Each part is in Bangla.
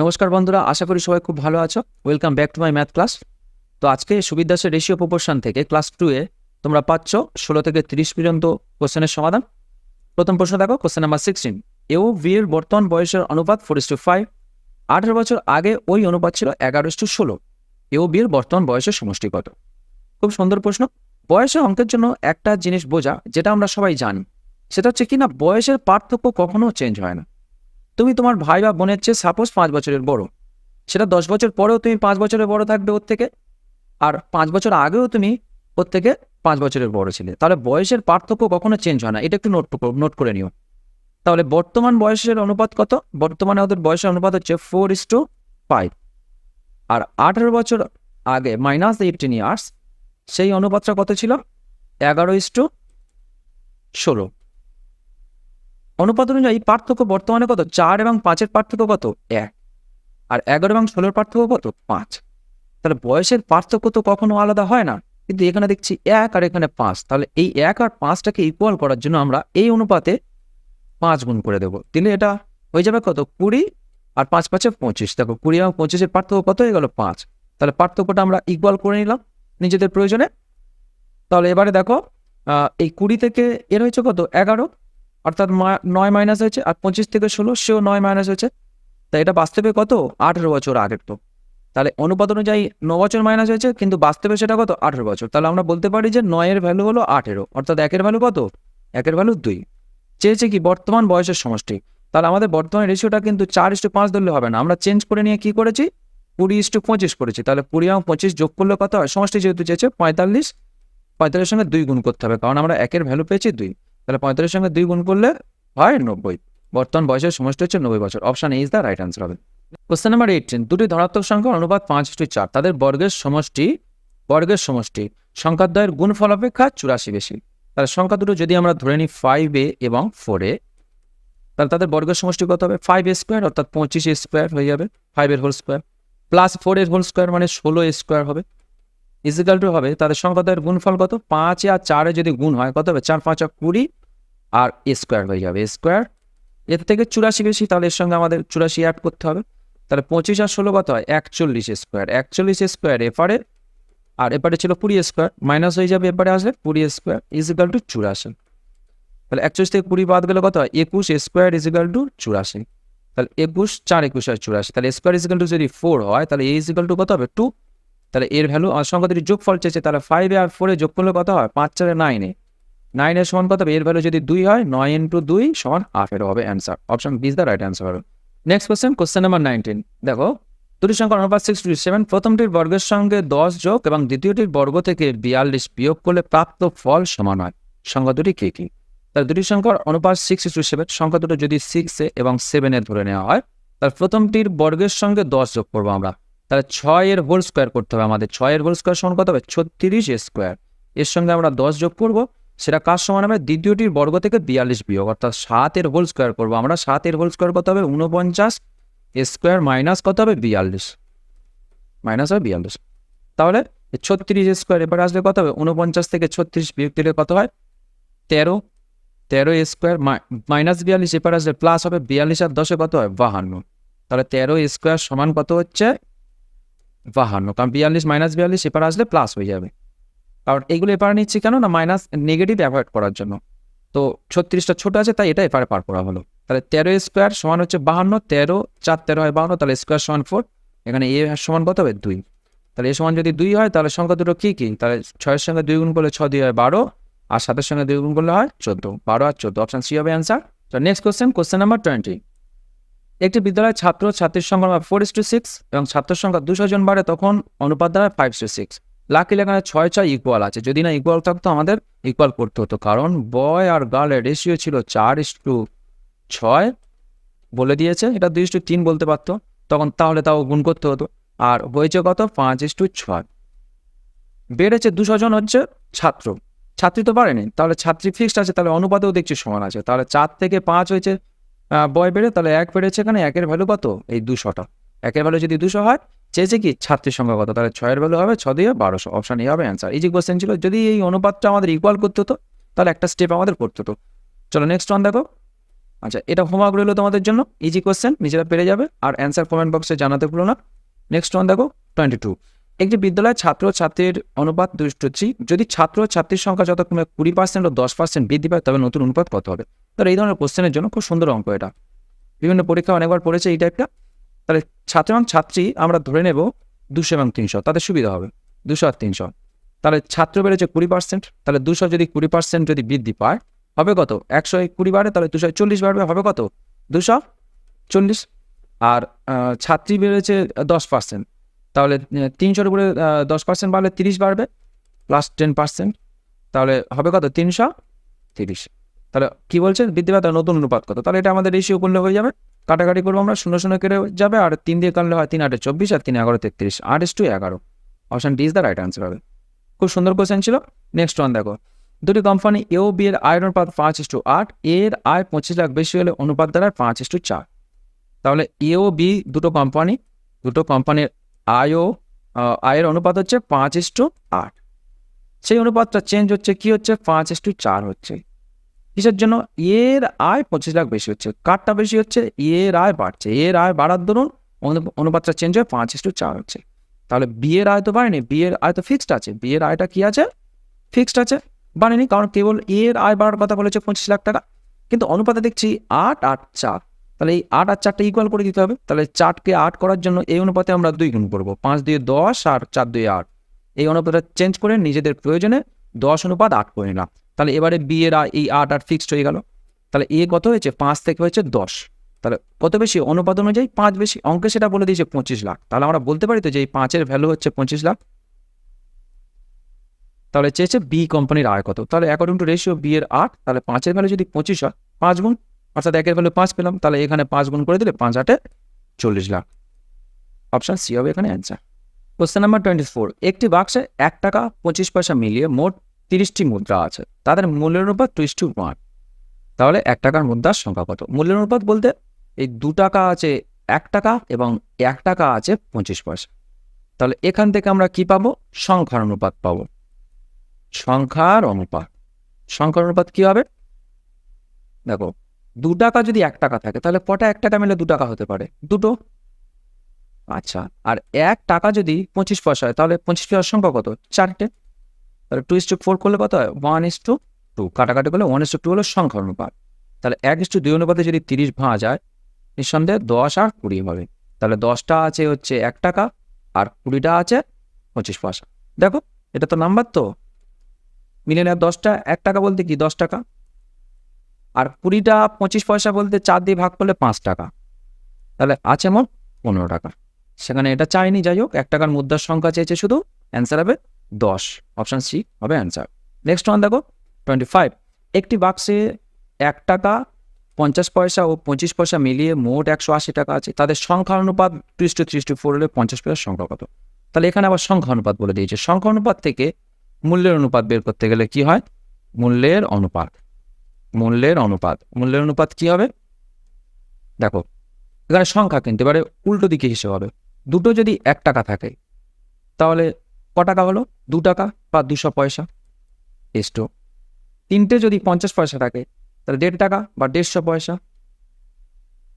নমস্কার বন্ধুরা, আশা করি সবাই খুব ভালো আছো। Welcome back to my math class তো আজকে সুবিদ্যাসের রেশিও প্রপোর্শন থেকে ক্লাস টু এ তোমরা পাচ্ছ ষোলো থেকে তিরিশ পর্যন্ত কোশ্চেনের সমাধান। প্রথম প্রশ্ন দেখো কোশ্চেন নাম্বার সিক্সটিন এও ভি এর বর্তমান বয়সের অনুপাত ফোর ইস টু ফাইভ আঠেরো বছর আগে ওই অনুপাত ছিল এগারো ইস টু ষোলো। এও বি এর বর্তমান বয়সের সমষ্টি কত? খুব সুন্দর প্রশ্ন। বয়সের অঙ্কের জন্য একটা জিনিস বোঝা, যেটা আমরা সবাই জানি। সেটা হচ্ছে কি না বয়সের পার্থক্য কখনো চেঞ্জ হয় না। তুমি তোমার ভাই বা বোনের চেয়ে সাপোজ পাঁচ বছরের বড়। সেটা দশ বছর পরেও তুমি পাঁচ বছরের বড় থাকবে ওর থেকে। আর পাঁচ বছর আগেও তুমি ওর থেকে পাঁচ বছরের বড় ছিলে। তাহলে বয়সের পার্থক্য কখনো চেঞ্জ হয় না। এটা একটু নোট নোট করে নিও। তাহলে বর্তমান বয়সের অনুপাত কত? বর্তমানে ওদের বয়সের অনুপাত হচ্ছে ফোর ইস টু ফাইভ আর আঠারো বছর আগে মাইনাস এইটিন ইয়ার্স সেই অনুপাতটা কত ছিল? এগারো ইস টু ষোলো। অনুপাত অনুযায়ী পার্থক্য বর্তমানে কত? চার এবং পাঁচের পার্থক্য কত? এক। আর এগারো এবং ষোলোর পার্থক্য কত? পাঁচ। তাহলে বয়সের পার্থক্য তো কখনো আলাদা হয় না। কিন্তু এখানে দেখছি এক আর এখানে পাঁচ। তাহলে এই এক আর পাঁচটাকে ইকুয়াল করার জন্য আমরা এই অনুপাতে পাঁচ গুণ করে দেবো। দিলে এটা হয়ে যাবে কত? কুড়ি আর পাঁচ পাঁচে পঁচিশ। দেখো কুড়ি এবং পঁচিশের পার্থক্য কত হয়ে গেল? পাঁচ। তাহলে পার্থক্যটা আমরা ইকুয়াল করে নিলাম নিজেদের প্রয়োজনে। তাহলে এবারে দেখো এই কুড়ি থেকে এর হয়েছে কত? এগারো। অর্থাৎ নয় মাইনাস হয়েছে আর পঁচিশ থেকে ষোলো, সেও নয় মাইনাস হয়েছে। তাই এটা বাস্তবে কত? আঠেরো বছর আগের তো। তাহলে অনুপাত অনুযায়ী ন বছর মাইনাস হয়েছে, কিন্তু বাস্তবে সেটা কত? আঠেরো বছর। তাহলে আমরা বলতে পারি যে নয়ের ভ্যালু হলো আঠেরো। অর্থাৎ একের ভ্যালু কত? একের ভ্যালু দুই। চেয়েছে কি বর্তমান বয়সের সমষ্টি? তাহলে আমাদের বর্তমান রেশিওটা কিন্তু চার ইস্টু পাঁচ ধরলে হবে না। আমরা চেঞ্জ করে নিয়ে কি করেছি? কুড়ি ইস্টু পঁচিশ করেছি। তাহলে কুড়ি এবং পঁচিশ যোগ করলে কত হয়? সমষ্টি যেহেতু চেয়েছে পঁয়তাল্লিশ, পঁয়তাল্লিশের সঙ্গে দুই গুণ করতে হবে, কারণ আমরা একের ভ্যালু পেয়েছি দুই। তাহলে পঁয়তাল্লিশের সঙ্গে দুই গুণ করলে হয় নব্বই। বর্তমান বয়সের সমষ্টি হচ্ছে নব্বই বছর। Option is the right answer হবে। কোশ্চেন নাম্বার এইটিন দুটি ধনাত্মক সংখ্যা অনুপাত পাঁচ টু চার। তাদের বর্গের সমষ্টি বর্গের সমষ্টি, সংখ্যাদ্বয়ের গুণফল অপেক্ষা চুরাশি বেশি। তাহলে সংখ্যা দুটো যদি আমরা ধরে নিই ফাইভ এ এবং ফোর এ তাহলে তাদের বর্গের সমষ্টি কত হবে? ফাইভ এ স্কোয়ার অর্থাৎ পঁচিশ স্কোয়ার হয়ে যাবে ফাইভ এর হোল স্কোয়ার প্লাস ফোর এর হোল স্কোয়ার মানে ষোলো স্কোয়ার হবে। ইজিক্যাল টু হবে, তাদের সংখ্যাদ্বয়ের গুণফল কত? পাঁচে আর চারে যদি গুণ হয়, কত হবে? চার, পাঁচ, আর কুড়ি, আর স্কোয়ার হয়ে যাবে স্কোয়ার এর থেকে চুরাশি বেশি, তাহলে এর সঙ্গে আমাদের চুরাশি অ্যাড করতে হবে। তাহলে পঁচিশ আর ষোলো কত হয়? একচল্লিশ স্কোয়ার একচল্লিশ স্কোয়ার এপারে আর এপারে ছিল কুড়ি স্কোয়ার মাইনাস হয়ে যাবে এপারে আসলে কুড়ি স্কোয়ার ইজিক্যাল টু চুরাশি। তাহলে একচল্লিশ থেকে কুড়ি বাদ গেলে কত হয়? একুশ স্কোয়ার ইজিক্যাল টু চুরাশি। তাহলে একুশ, চার একুশ আর চুরাশি। তাহলে স্কোয়ার ইজিক্যাল টু যদি ফোর হয়, তাহলে এ ইজিক্যাল টু কত হবে? টু তাহলে এর ভ্যালু সংখ্যা যদি যোগফল চেয়েছে, তাহলে ফাইভে আর ফোরে যোগ করলে কত হয়? পাঁচ চারে নাইনে নাইনের সমান কত হবে? এর ভ্যালু যদি দুই হয় নয় ইন্টু দুই সমান আঠেরো হবে answer option B is the right answer next question question number nineteen দেখো, দুটি সংখ্যা অনুপাত সিক্স টু সেভেন প্রথমটির বর্গের সঙ্গে দশ যোগ এবং দ্বিতীয়টির বর্গ থেকে বিয়াল্লিশ বিয়োগ করলে প্রাপ্ত ফল সমান হয়। সংখ্যা দুটি কি কি? তাহলে দুটি সংখ্যার অনুপাত সিক্স টু সেভেন সংখ্যা দুটো যদি সিক্সে এবং সেভেনে ধরে নেওয়া হয় তার প্রথমটির বর্গের সঙ্গে দশ যোগ করব আমরা। তাহলে ছয়ের হোল স্কোয়ার করতে হবে আমাদের। ছয়ের হোল স্কোয়ার সমান কত হবে? ছত্রিশ স্কোয়ার এর সঙ্গে আমরা দশ যোগ করব, সেটা কার সমান হবে? দ্বিতীয়টির বর্গ থেকে বিয়াল্লিশ বিয়োগ, অর্থাৎ সাতের হোল স্কোয়ার করব আমরা। সাতের হোল স্কোয়ার কত হবে? উনপঞ্চাশ স্কোয়ার মাইনাস কত হবে? বিয়াল্লিশ। মাইনাস হবে বিয়াল্লিশ। তাহলে ছত্রিশ স্কোয়ার এবার আসলে কত হবে? উনপঞ্চাশ থেকে ছত্রিশ বিয়োগ দিলে কত হয়? তেরো। তেরো স্কোয়ার মাইনাস বিয়াল্লিশ, এবার আসলে প্লাস হবে বিয়াল্লিশ আর দশে কত হয়? বাহান্ন। তাহলে তেরো স্কোয়ার সমান কত হচ্ছে? বাহান্ন। কারণ বিয়াল্লিশ মাইনাস বিয়াল্লিশ এপার আসলে প্লাস হয়ে যাবে। কারণ এগুলো এপারে নিচ্ছি কেন না মাইনাস নেগেটিভ অ্যাভয়েড করার জন্য। তো ছত্রিশটা ছোট আছে, তাই এটা এপারে পার করা হলো। তাহলে তেরো স্কোয়ার সমান হচ্ছে বাহান্ন, তেরো, চার তেরো হয় বাহান্ন, তাহলে স্কোয়ার সমান ফোর এখানে এ সমান কত হবে? দুই। তাহলে এ সমান যদি দুই হয়, তাহলে সংখ্যা দুটো কী কী? তাহলে ছয়ের সঙ্গে দুই গুণ করলে ছ দুই হয় বারো, আর সাতের সঙ্গে দুই গুণ করলে হয় চোদ্দ। বারো আর চোদ্দ অপশন সি হবে অ্যান্সার তো next question question number twenty একটি বিদ্যালয়ের ছাত্র ছাত্রীর সংখ্যা ফোর টু সিক্স এবং ছাত্র সংখ্যা দুশো জন বাড়ে তখন অনুপাত দাঁড়ায় ফাইভ টু সিক্স লাকি এখানে ছয় ছয় ইকুয়াল আছে। যদি না ইকুয়াল থাকতো আমাদের ইকুয়াল করতে হতো। কারণ বয় আর গার্লের রেশিও ছিল চার ইস টু ছয় বলে দিয়েছে। এটা দুই টু তিন বলতে পারতো। তখন তাহলে তাও গুণ করতে হতো। আর হয়েছে কত? পাঁচ ইস টু ছয়। বেড়েছে দুশো জন হচ্ছে ছাত্র। ছাত্রী তো বাড়েনি। তাহলে ছাত্রী ফিক্সড আছে। তাহলে অনুপাতেও দেখছি সমান আছে। তাহলে চার থেকে পাঁচ হয়েছে বয় বেড়ে, তাহলে এক বেড়েছে এখানে, একের ভ্যালু কত? এই দুশোটা একের ভ্যালু যদি দুশো হয়, চেয়েছে কি? ছাত্রীর সংখ্যা কত? তাহলে ছয়ের ভ্যালু হবে ছ দিয়ে বারোশো। অপশন এ হবে অ্যান্সার এই যে কোশ্চেন ছিল, যদি এই অনুপাতটা আমাদের ইকুয়াল করতে হতো, তাহলে একটা স্টেপ আমাদের করতে হতো। চলো নেক্সট ওয়ান দেখো। আচ্ছা এটা হোমওয়ার্ক রইল তোমাদের জন্য। ইজি কোয়েশ্চেন নিজেরা পেরে যাবে। আর অ্যান্সার কমেন্ট বক্সে জানাতে ভুলো না। নেক্সট ওয়ান দেখো টোয়েন্টি টু একটি বিদ্যালয়ে ছাত্র ছাত্রীর অনুপাত দুষ্টি যদি ছাত্র ছাত্রীর সংখ্যা যতক্ষণে কুড়ি পার্সেন্ট ও দশ পার্সেন্ট বৃদ্ধি পায়, তবে নতুন অনুপাত কত হবে? তাহলে এই ধরনের কোশ্চেনের জন্য খুব সুন্দর অঙ্ক এটা। বিভিন্ন পরীক্ষা অনেকবার পড়েছে এই টাইপটা তাহলে ছাত্র এবং ছাত্রী আমরা ধরে নেব দুশো এবং তিনশো, তাদের সুবিধা হবে দুশো আর তিনশো। তাহলে ছাত্র বেড়েছে কুড়ি পার্সেন্ট তাহলে দুশো যদি কুড়ি পার্সেন্ট যদি বৃদ্ধি পায়, হবে কত? একশো কুড়ি বাড়ে, তাহলে দুশো চল্লিশ বাড়বে, হবে কত? দুশো চল্লিশ। আর ছাত্রী বেড়েছে দশ পার্সেন্ট তাহলে তিনশোর উপরে দশ পার্সেন্ট বাড়লে তিরিশ বাড়বে প্লাস টেন পার্সেন্ট তাহলে হবে কত? তিনশো তিরিশ। তাহলে কি বলছে? বৃদ্ধি পায় তার নতুন অনুপাত কত? তাহলে এটা আমাদের রেশিও করলে হয়ে যাবে। কাটাকাটি করব আমরা, শূন্য শূন্য কেটে যাবে, আর তিন দিয়ে কাটলে হয় তিন আটে চব্বিশ, আর তিন এগারো তেত্রিশ, আট ইস টু এগারো। Option D is the right answer হবে। খুব সুন্দর কোশ্চেন ছিল। নেক্সট ওয়ান দেখো। দুটি কোম্পানি এ ও বি এর আয় অনুপাত পাঁচ ইস টু আট এর আয় পঁচিশ লাখ বেশি হলে অনুপাত দাঁড়ায় পাঁচ ইস টু চার। তাহলে এ ও বি দুটো কোম্পানি দুটো কোম্পানির আয় ও আহ, আয়ের অনুপাত হচ্ছে পাঁচ ইস টু আট। সেই অনুপাতটা চেঞ্জ হচ্ছে কি হচ্ছে? পাঁচ ইস টু চার হচ্ছে। কিসের জন্য? এর আয় পঁচিশ লাখ বেশি হচ্ছে। কারটা বেশি হচ্ছে? এর আয় বাড়ছে। এর আয় বাড়ার দরুন অনুপাতটা চেঞ্জ হয়ে পাঁচ ইস টু চার হচ্ছে। তাহলে বিয়ের আয় তো বাড়েনি। বিয়ের আয় তো ফিক্সড আছে। বিয়ের আয়টা কি আছে? ফিক্সড আছে। বাড়েনি। কারণ কেবল এর আয় বাড়ার কথা বলেছে পঁচিশ লাখ টাকা। কিন্তু অনুপাতে দেখছি আট আট চার। তাহলে এই আট আর চারটা ইকুয়াল করে দিতে হবে। তাহলে চারকে আট করার জন্য এই অনুপাতে আমরা দুই গুণ করব। পাঁচ দিয়ে দশ আর চার দুই আট। এই অনুপাতটা চেঞ্জ করে নিজেদের প্রয়োজনে দশ অনুপাত আট করে নিলাম। তাহলে এবারে বিয়ের এই আট আট ফিক্সড হয়ে গেল। তাহলে এ কত হয়েছে? পাঁচ থেকে হয়েছে দশ। তাহলে কত বেশি? অনুপাত অনুযায়ী পাঁচ বেশি। অঙ্কে সেটা বলে দিয়েছে পঁচিশ লাখ। তাহলে আমরা বলতে পারি তো যে এই পাঁচের ভ্যালু হচ্ছে পঁচিশ লাখ। তাহলে চেয়েছে বি কোম্পানির আয় কত? তাহলে অ্যাকর্ডিং টু রেশিও বি এর আট, তাহলে পাঁচের ভ্যালু যদি পঁচিশ হয়, পাঁচ গুণ অর্থাৎ একের ভ্যালু পাঁচ পেলাম, তাহলে এখানে পাঁচ গুণ করে দিলে পাঁচ আটে চল্লিশ লাখ। অপশান সি হবে এখানে answer question number twenty four একটি বাক্সে এক টাকা পঁচিশ পয়সা মিলিয়ে মোট তিরিশটি মুদ্রা আছে। তাদের মূল্যের অনুপাত ত্রিশ টু তাহলে এক টাকার মুদ্রার সংখ্যা কত? মূল্যের অনুপাত বলতে এই দু টাকা আছে এক টাকা এবং এক টাকা আছে পঁচিশ পয়সা। তাহলে এখান থেকে আমরা কি পাবো? সংখ্যার অনুপাত পাবো। সংখ্যার অনুপাত। সংখ্যার অনুপাত কি হবে? দেখো দু টাকা যদি এক টাকা থাকে, তাহলে কটা এক টাকা মিলে দু টাকা হতে পারে। দুটো? আচ্ছা আর এক টাকা যদি পঁচিশ পয়সা হয়, তাহলে পঁচিশ পয়সার সংখ্যা কত? চারটে। তাহলে টু ইস টু ফোর করলে কত হয়? ওয়ান ইস টু টু কাটাকাটি করলে ওয়ান ইস টু টু হলো সংখ্যা অনুপাত। তাহলে এক ইস টু দুই অনুপাতে যদি তিরিশ ভাঙা যায়, নিঃসন্দেহে দশ আর কুড়ি হবে। তাহলে দশটা আছে হচ্ছে এক টাকা, আর কুড়িটা আছে পঁচিশ পয়সা। দেখো, এটা তো নাম্বার তো। মিলে নেওয়া দশটা, এক টাকা বলতে কি দশ টাকা? আর কুড়িটা পঁচিশ পয়সা বলতে চার দিয়ে ভাগ করলে পাঁচ টাকা। তাহলে আছে মোট পনেরো টাকা। সেখানে এটা চাইনি, যাই হোক, এক টাকার মুদ্রার সংখ্যা চেয়েছে শুধু অ্যান্সার হবে দশ। অপশান সি হবে অ্যান্সার নেক্সট ওয়ান দেখো টোয়েন্টি ফাইভ একটি বাক্সে এক টাকা, পঞ্চাশ পয়সা ও পঁচিশ পয়সা মিলিয়ে মোট একশো আশি টাকা আছে। তাদের সংখ্যা অনুপাত ত্রিশ টু ফোর হলে পঞ্চাশ পয়সার সংখ্যা কত? তাহলে এখানে আবার সংখ্যা অনুপাত বলে দিয়েছে। সংখ্যা অনুপাত থেকে মূল্যের অনুপাত বের করতে গেলে কি হয়? মূল্যের অনুপাত। মূল্যের অনুপাত। মূল্যের অনুপাত কি হবে? দেখো, এখানে সংখ্যা কিন্তু এবারে উল্টো দিকে হিসেবে হবে। দুটো যদি এক টাকা থাকে, তাহলে ক টাকা হলো? দু টাকা বা দুশো পয়সা এস্টো তিনটে যদি পঞ্চাশ পয়সা থাকে, তাহলে দেড় টাকা বা দেড়শো পয়সা।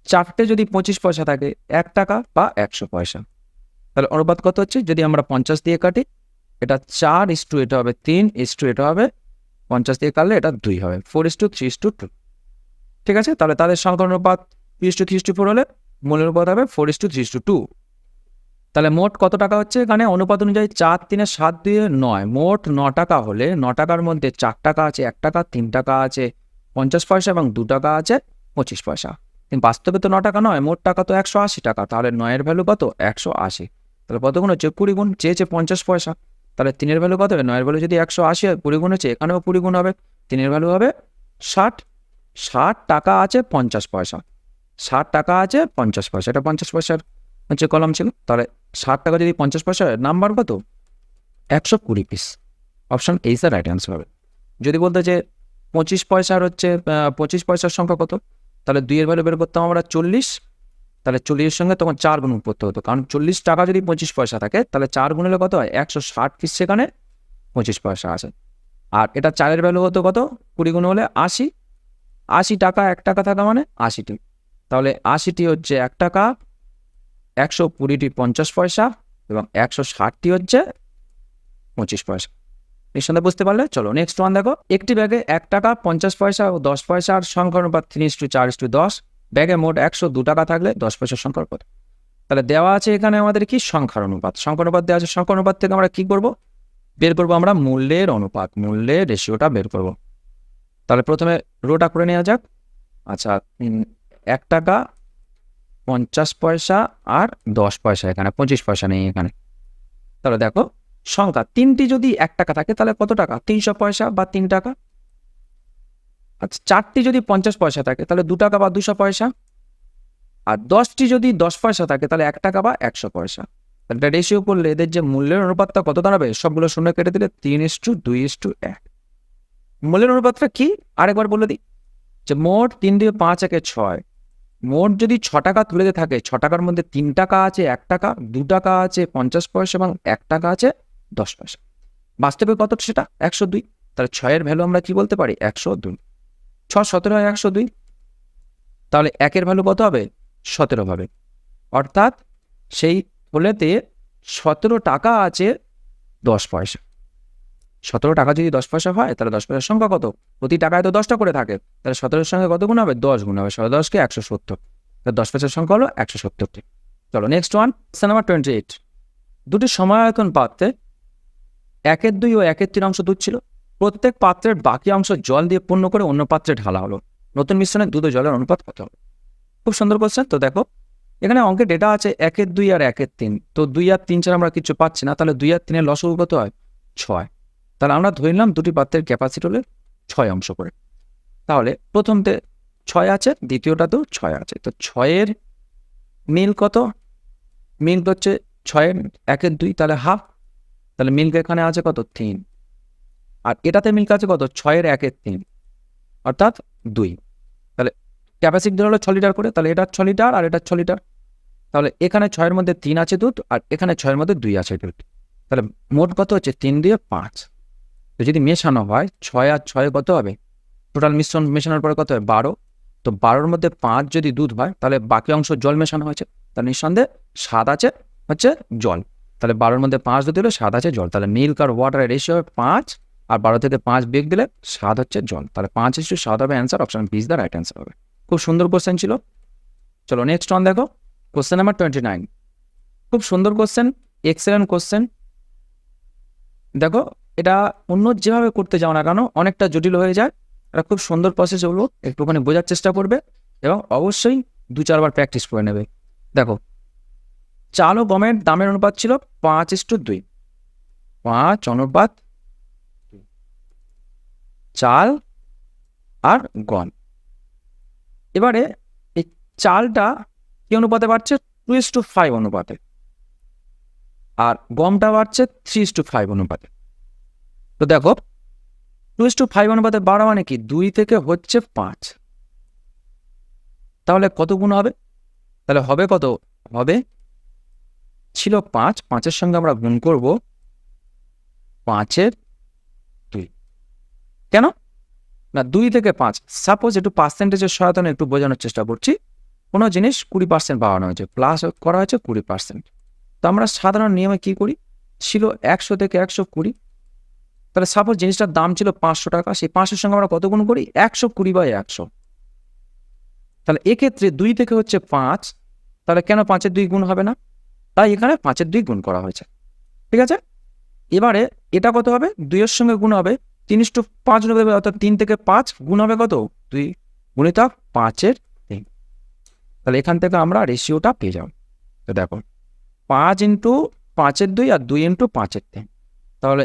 চারটে যদি পঁচিশ পয়সা থাকে, এক টাকা বা একশো পয়সা। তাহলে অনুপাত কত হচ্ছে? যদি আমরা পঞ্চাশ দিয়ে কাটি, এটা চার ইস টু এটা হবে তিন ইস টু এটা হবে পঞ্চাশ দিয়ে কাটলে এটা দুই হবে। Four is to three is to two ঠিক আছে? তাহলে তাদের সংখ্যা অনুপাত three is to three is to four হলে মূল্যের অনুপাত হবে four is to three is to two তাহলে মোট কত টাকা হচ্ছে এখানে? অনুপাত অনুযায়ী চার, তিনে সাত, দুয়ে নয়। মোট ন টাকা হলে, ন টাকার মধ্যে চার টাকা আছে, এক টাকা, তিন টাকা আছে, পঞ্চাশ পয়সা এবং দু টাকা আছে, পঁচিশ পয়সা। কিন্তু বাস্তবে তো ন টাকা নয়, মোট টাকা তো একশো আশি টাকা। তাহলে নয়ের ভ্যালু কত? একশো আশি। তাহলে কত গুণ হচ্ছে? কুড়ি গুণ চেয়েছে পঞ্চাশ পয়সা। তাহলে তিনের ভ্যালু কত হবে? নয়ের ভ্যালু যদি একশো আশি হয়, কুড়ি গুণ হচ্ছে, এখানেও কুড়ি গুণ হবে। তিনের ভ্যালু হবে ষাট। ষাট টাকা আছে পঞ্চাশ পয়সা। ষাট টাকা আছে পঞ্চাশ পয়সা। এটা পঞ্চাশ পয়সার হচ্ছে কলম ছিল। তাহলে ষাট টাকা যদি পঞ্চাশ পয়সা হয় নাম্বার কত? একশো কুড়ি পিস অপশান এই স্যার রাইট অ্যান্সার হবে। যদি বলতে যে পঁচিশ পয়সার হচ্ছে পঁচিশ পয়সার সংখ্যা কত? তাহলে দুইয়ের ভ্যালু বের করতাম আমরা চল্লিশ। তাহলে চল্লিশের সঙ্গে তখন চার গুণ করতে হতো। কারণ চল্লিশ টাকা যদি পঁচিশ পয়সা থাকে, তাহলে চার গুণ হলে কত হয়? একশো ষাট পিস সেখানে পঁচিশ পয়সা আছে। আর এটা চারের ভ্যালু হতো কত? কুড়ি গুণ হলে আশি। আশি টাকা এক টাকা থাকা মানে আশিটি। তাহলে আশিটি হচ্ছে এক টাকা, একশো কুড়িটি পঞ্চাশ পয়সা এবং একশো ষাটটি হচ্ছে পঁচিশ পয়সা। নিঃসন্দেহে বুঝতে পারলে? চলো নেক্সট ওয়ান দেখো। একটি ব্যাগে এক টাকা, পঞ্চাশ পয়সা ও দশ পয়সার সংখ্যা অনুপাত তিরিশ টু চার ইস টু দশ। ব্যাগে মোট একশো দু টাকা থাকলে দশ পয়সার সংখ্যা কত তাহলে দেওয়া আছে এখানে আমাদের কি? সংখ্যার অনুপাত। সংখ্যার অনুপাত দেওয়া আছে, সংখ্যার অনুপাত থেকে আমরা কি করব? বের করব আমরা মূল্যের অনুপাত। মূল্যের রেশিওটা বের করব। তাহলে প্রথমে রোটা করে নেওয়া যাক। আচ্ছা এক টাকা, পঞ্চাশ পয়সা আর দশ পয়সা এখানে, পঁচিশ পয়সা নেই এখানে। তাহলে দেখো, সংখ্যা তিনটি যদি এক টাকা থাকে, তাহলে কত টাকা? তিনশো পয়সা বা তিন টাকা। আচ্ছা চারটি যদি পঞ্চাশ পয়সা থাকে, তাহলে দু টাকা বা দুশো পয়সা। আর দশটি যদি দশ পয়সা থাকে, তাহলে এক টাকা বা একশো পয়সা। তাহলে রেশিও করলে এদের যে মূল্যের অনুপাতটা কত দাঁড়াবে, সবগুলো শূন্য কেটে দিলে তিন ইস টু দুই ইস টু এক। মূল্যের অনুপাতটা কি? আরেকবার বলে দিই। যে মোট তিন দিয়ে পাঁচ একে ছয়। মোট যদি ছ টাকা তুলে থাকে, ছ টাকার মধ্যে তিন টাকা আছে, এক টাকা, দু টাকা আছে, পঞ্চাশ পয়সা এবং এক টাকা আছে, দশ পয়সা। বাস্তবে কত সেটা? একশো দুই। তাহলে ছয়ের ভ্যালু আমরা কি বলতে পারি? একশো দুই। ছ সতেরো হয় একশো দুই? তাহলে একের ভ্যালু কত হবে? সতেরো হবে। অর্থাৎ সেই থলেতে সতেরো টাকা আছে দশ পয়সা। সতেরো টাকা যদি দশ পয়সা হয়, তাহলে দশ পয়সার সংখ্যা কত? প্রতি টাকায় তো দশটা করে থাকে। তাহলে সতেরোর সঙ্গে কত গুণ হবে? দশ গুণ হবে। সতেরো দশকে একশো সত্তর। তাহলে দশ পয়সার সংখ্যা হলো একশো সত্তরটি চলো next one number twenty eight দুটি সমায়তন পাত্রে একের দুই ও একের তিন অংশ দুধ ছিল। প্রত্যেক পাত্রের বাকি অংশ জল দিয়ে পূর্ণ করে অন্য পাত্রে ঢালা হলো। নতুন মিশ্রণে দুধ জলের অনুপাত কত হবে? খুব সুন্দর কোশ্চেন তো দেখো, এখানে অঙ্কের ডেটা আছে একের দুই আর একের তিন। তো দুই আর তিন ছাড়া আমরা কিছু পাচ্ছি না, তাহলে দুই আর তিনের লসগু কত হয়? ছয়। তাহলে আমরা ধরে নিলাম দুটি পাত্রের ক্যাপাসিটি হলে ছয় অংশ করে। তাহলে প্রথমতে ছয় আছে দ্বিতীয়টাতেও ছয় আছে। তো ছয়ের মিল কত? মিল হচ্ছে ছয়ের একের দুই, তাহলে হাফ তাহলে মিল্ক এখানে আছে কত? তিন। আর এটাতে মিল্ক আছে কত? ছয়ের একের তিন। অর্থাৎ দুই। তাহলে ক্যাপাসিটি হলো ছ লিটার করে, তাহলে এটা ছ লিটার আর এটা ছ লিটার তাহলে এখানে ছয়ের মধ্যে তিন আছে দুধ আর এখানে ছয়ের মধ্যে দুই আছে দুধ। তাহলে মোট কত হচ্ছে? তিন দিয়ে পাঁচ। তো যদি মেশানো হয়, ছয় আর ছয় কত হবে? টোটাল মিশ্রণ মেশানোর পরে কত হবে? বারো। তো বারোর মধ্যে পাঁচ যদি দুধ হয়, তাহলে বাকি অংশ জল মেশানো হয়েছে। তাহলে নিঃসন্দেহে সাত আছে হচ্ছে জল। তাহলে বারোর মধ্যে পাঁচ দুধ দিলে স্বাদ আছে জল। তাহলে মিল্ক আর ওয়াটারের রেশিও পাঁচ আর বারো থেকে পাঁচ বেগ দিলে স্বাদ হচ্ছে জল তাহলে পাঁচ ইস্টু স্বাদ হবে answer option B is the right answer হবে। খুব সুন্দর কোশ্চেন ছিল। চলো নেক্সট অন দেখো। কোশ্চেন নাম্বার টোয়েন্টি নাইন খুব সুন্দর কোশ্চেন এক্সেলেন্ট কোশ্চেন দেখো, এটা অন্য যেভাবে করতে যাও না কেন, অনেকটা জটিল হয়ে যায়। এটা খুব সুন্দর প্রসেস হলো একটুখানি বোঝার চেষ্টা করবে এবং অবশ্যই দু চারবার প্র্যাকটিস করে নেবে। দেখো, চাল ও গমের দামের অনুপাত ছিল পাঁচ ইস্টু দুই। পাঁচ অনুপাত। চাল আর গম। এবারে এই চালটা কি অনুপাতে বাড়ছে? টু ইস টু ফাইভ অনুপাতে। আর গমটা বাড়ছে থ্রি ইস টু ফাইভ অনুপাতে। তো দেখো টু ইস টু ফাইভ অনুপাতে বাড়া মানে কি? দুই থেকে হচ্ছে পাঁচ। তাহলে কত গুণ হবে? তাহলে হবে কত? হবে ছিল পাঁচ। পাঁচের সঙ্গে আমরা গুণ করব পাঁচের কেন? না, দুই থেকে পাঁচ। সাপোজ একটু পার্সেন্টেজের সহায়তা একটু বোঝানোর চেষ্টা করছি। কোনো জিনিস কুড়ি পার্সেন্ট বাড়ানো হয়েছে প্লাস করা হয়েছে কুড়ি পার্সেন্ট তো আমরা সাধারণ নিয়মে কি করি? ছিল একশো থেকে একশো কুড়ি। তাহলে সাপোজ জিনিসটার দাম ছিল পাঁচশো টাকা, সেই পাঁচশোর সঙ্গে আমরা কত গুণ করি? একশো কুড়ি বাই একশো। তাহলে এক্ষেত্রে দুই থেকে হচ্ছে পাঁচ, তাহলে কেন পাঁচের দুই গুণ হবে না? তাই এখানে পাঁচের দুই গুণ করা হয়েছে। ঠিক আছে? এবারে এটা কত হবে? দুইয়ের সঙ্গে গুণ হবে। তিন ইস্টু পাঁচ গুণ হবে অর্থাৎ তিন থেকে পাঁচ গুণ হবে কত? দুই গুণিত পাঁচের তিন। তাহলে এখান থেকে আমরা রেশিওটা পেয়ে যাব। তো দেখো, পাঁচ ইন্টু পাঁচের দুই আর দুই ইন্টু পাঁচের তিন। তাহলে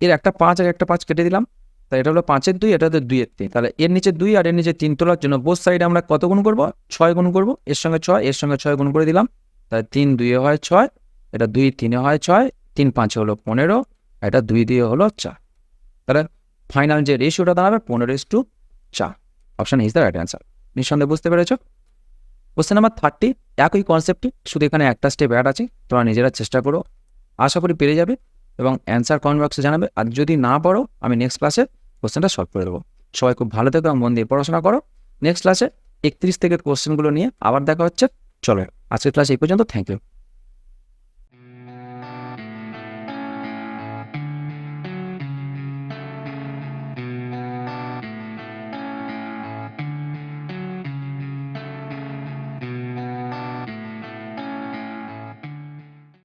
এর একটা পাঁচ আর একটা পাঁচ কেটে দিলাম। তাহলে এটা হলো পাঁচের দুই, এটা হলো দুইয়ের তিন। তাহলে এর নিচে দুই আর এর নিচে তিন তোলার জন্য বোস সাইডে আমরা কত গুণ করব? ছয় গুণ করব। এর সঙ্গে ছয়, এর সঙ্গে ছয় গুণ করে দিলাম। তাহলে তিন দুইয়ে হয় ছয়, এটা দুই তিনে হয় ছয়, তিন পাঁচে হলো পনেরো এটা দুই দিয়ে হলো চার। তাহলে ফাইনাল যে রেশিওটা দাঁড়াবে পনেরো ইস টু চার। Option is the right answer নিঃসন্দেহে বুঝতে পেরেছ? কোশ্চেন নাম্বার থার্টি একই কনসেপ্টই শুধু এখানে একটা স্টেপ অ্যাড আছে, তোমরা নিজেরা চেষ্টা করো, আশা করি পেরে যাবে, এবং অ্যান্সার কমেন্ট বক্সে জানাবে, আর যদি না পারো, আমি নেক্সট ক্লাসে কোশ্চেনটা সলভ করে দেবো। সবাই খুব ভালো থেকো এবং মন দিয়ে পড়াশোনা করো। নেক্সট ক্লাসে একত্রিশ থেকে কোশ্চেনগুলো নিয়ে আবার দেখা হচ্ছে। চলো, আজকের ক্লাস এই পর্যন্ত থ্যাংক ইউ